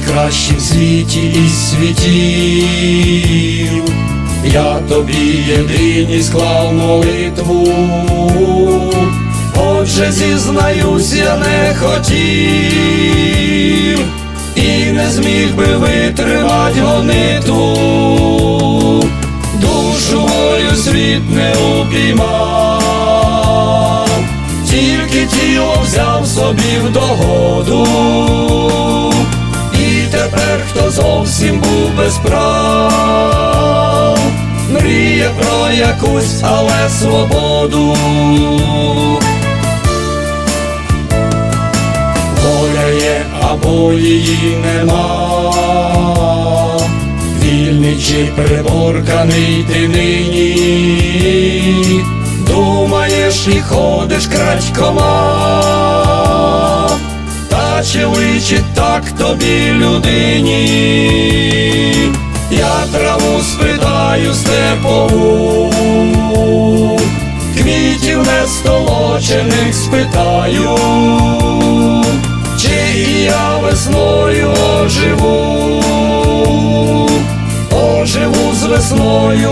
найкращий світі із світів, я тобі єдиний склав молитву, отже, зізнаюсь, я не хотів і не зміг би витримать гонитву, душу мою світ не упіймав, тільки тіло взяв собі в догоду, і зовсім був без прав, мріє про якусь, але свободу. Воля є, або її нема, вільний чи приборканий ти нині, думаєш і ходиш крадькома, чи личить так тобі людині, я траву спитаю степову, квітів не столочених спитаю. Чи я весною оживу, оживу з весною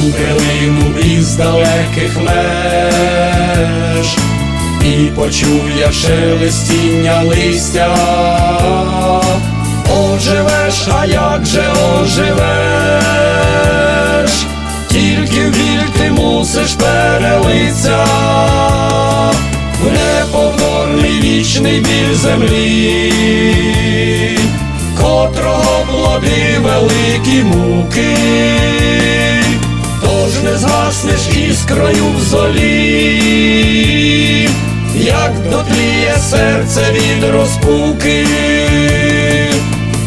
Шум прилинув із далеких меж, і почув я шелестіння листя, оживеш, а як же оживеш, тільки в біль ти мусиш перелиться, в неповторний вічний біль землі, котрого плоди великі муки тож згаснеш іскрою в золі, як дотліє серце від розпуки,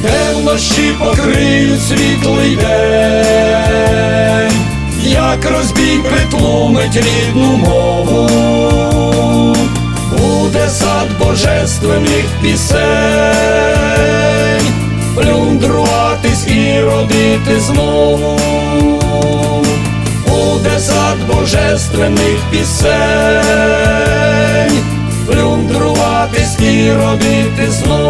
темнощі покриють світлий день, як розбій притлумить рідну мову, буде сад божественних пісень, плюндруватись і родити знову буде сад божественних пісень, плюндруватись і родити знову.